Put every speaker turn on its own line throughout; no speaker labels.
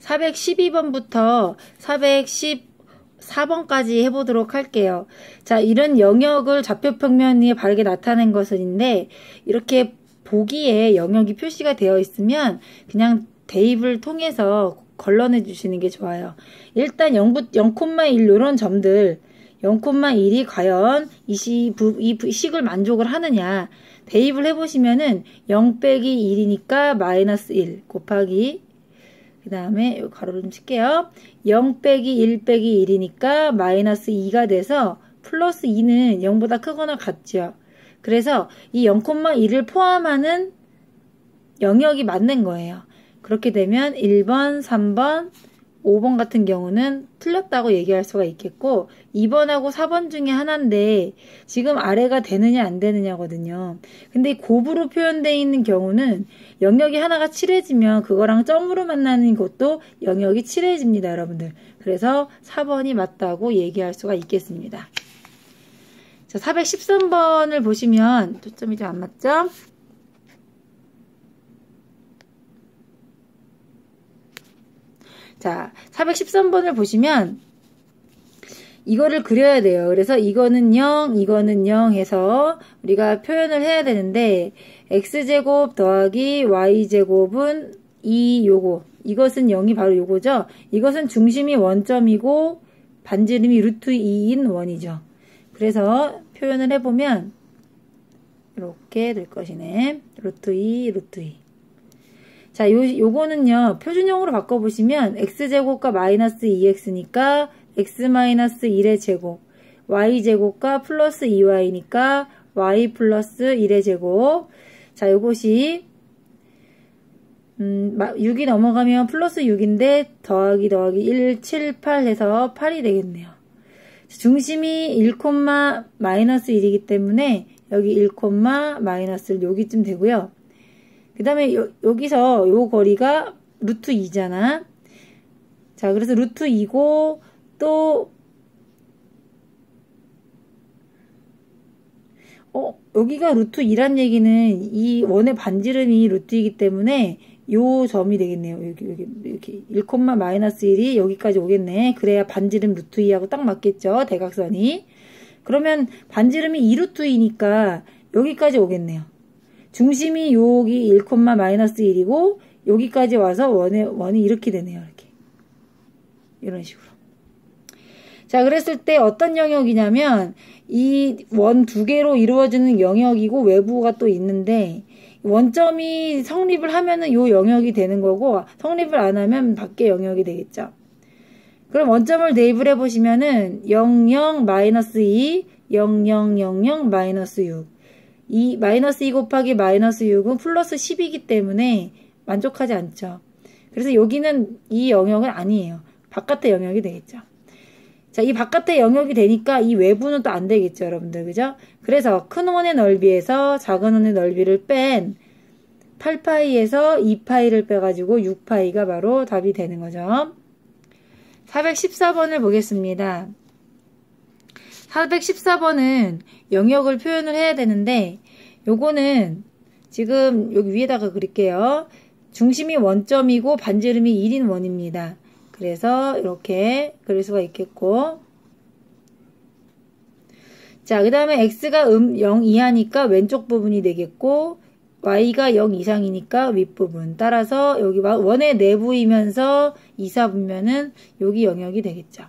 412번부터 414번까지 해보도록 할게요. 자, 이런 영역을 좌표평면 위에 바르게 나타낸 것인데 이렇게 보기에 영역이 표시가 되어 있으면 그냥 대입을 통해서 걸러내 주시는 게 좋아요. 일단 0, 0,1 이런 점들 0,1이 과연 이, 시, 이 식을 만족을 하느냐 대입을 해보시면은 0 빼기 1이니까 마이너스 1 곱하기 그 다음에 가로를 좀 칠게요. 0 빼기 1 빼기 1이니까 마이너스 2가 돼서 플러스 2는 0보다 크거나 같죠. 그래서 이 0,1을 포함하는 영역이 맞는 거예요. 그렇게 되면 1번, 3번, 5번 같은 경우는 틀렸다고 얘기할 수가 있겠고 2번하고 4번 중에 하나인데 지금 아래가 되느냐 안 되느냐거든요. 근데 곱으로 표현되어 있는 경우는 영역이 하나가 칠해지면 그거랑 점으로 만나는 것도 영역이 칠해집니다. 여러분들. 그래서 4번이 맞다고 얘기할 수가 있겠습니다. 자, 413번을 보시면 초점이 좀 안 맞죠? 자, 413번을 보시면 이거를 그려야 돼요. 그래서 이거는 0, 이거는 0 해서 우리가 표현을 해야 되는데 x제곱 더하기 y제곱은 2 요거 이것은 0이 바로 요거죠. 이것은 중심이 원점이고 반지름이 루트 2인 원이죠. 그래서 표현을 해보면 이렇게 될 것이네. 루트 2, 루트 2. 자, 요, 요거는요, 표준형으로 바꿔보시면, x제곱과 마이너스 2x니까, x 마이너스 1의 제곱, y제곱과 플러스 2y니까, y 플러스 1의 제곱. 자, 요것이, 음, 6이 넘어가면 플러스 6인데, 더하기 더하기 1, 7, 8 해서 8이 되겠네요. 중심이 1, 마이너스 1이기 때문에, 여기 1, 마이너스 1 여기쯤 되고요. 그 다음에 여기서 요 거리가 루트 2잖아. 자, 그래서 루트 2고 또 어, 여기가 루트 2란 얘기는 이 원의 반지름이 루트이기 때문에 요 점이 되겠네요. 여기, 여기, 이렇게 1, 마이너스 1이 여기까지 오겠네. 그래야 반지름 루트 2하고 딱 맞겠죠. 대각선이. 그러면 반지름이 2루트 2니까 여기까지 오겠네요. 중심이 여기 1, 마이너스 1이고 여기까지 와서 원의 원이 이렇게 되네요. 이렇게. 이런 식으로. 자, 그랬을 때 어떤 영역이냐면 이 원 두 개로 이루어지는 영역이고 외부가 또 있는데 원점이 성립을 하면은 요 영역이 되는 거고 성립을 안 하면 밖에 영역이 되겠죠. 그럼 원점을 대입을 해보시면은 00 마이너스 2, 00 00 마이너스 6. 이 마이너스 2 곱하기 마이너스 6은 플러스 10이기 때문에 만족하지 않죠. 그래서 여기는 이 영역은 아니에요. 바깥의 영역이 되겠죠. 자, 이 바깥의 영역이 되니까 이 외부는 또 안 되겠죠, 여러분들. 그죠? 그래서 큰 원의 넓이에서 작은 원의 넓이를 뺀 8파이에서 2파이를 빼가지고 6파이가 바로 답이 되는 거죠. 414번을 보겠습니다. 414번은 영역을 표현을 해야 되는데 요거는 지금 여기 위에다가 그릴게요. 중심이 원점이고 반지름이 1인 원입니다. 그래서 이렇게 그릴 수가 있겠고 자, 그 다음에 x가 음 0 이하니까 왼쪽 부분이 되겠고 y가 0 이상이니까 윗부분 따라서 여기 원의 내부이면서 이사분면은 여기 영역이 되겠죠.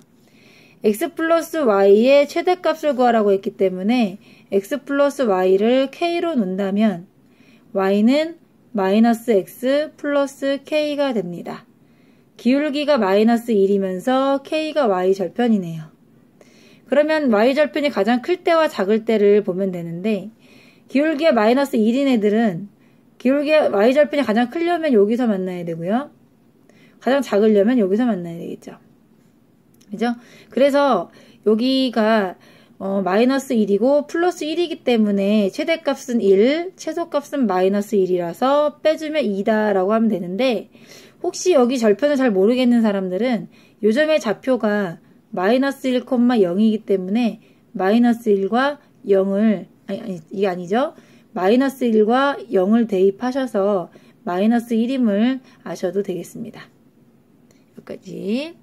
X 플러스 y의 최대값을 구하라고 했기 때문에 x 플러스 y를 k로 놓는다면 y는 마이너스 x 플러스 k가 됩니다. 기울기가 마이너스 1이면서 k가 y 절편이네요. 그러면 y 절편이 가장 클 때와 작을 때를 보면 되는데 기울기가 마이너스 1인 애들은 기울기가 y 절편이 가장 크려면 여기서 만나야 되고요. 가장 작으려면 여기서 만나야 되겠죠. 그죠? 그래서 여기가 어, 마이너스 1이고 플러스 1이기 때문에 최대값은 1, 최소값은 마이너스 1이라서 빼주면 2다라고 하면 되는데 혹시 여기 절편을 잘 모르겠는 사람들은 요점의 좌표가 마이너스 1,0이기 때문에 마이너스 1과 0을 아니, 아니 이게 아니죠. 마이너스 1과 0을 대입하셔서 마이너스 1임을 아셔도 되겠습니다. 여기까지.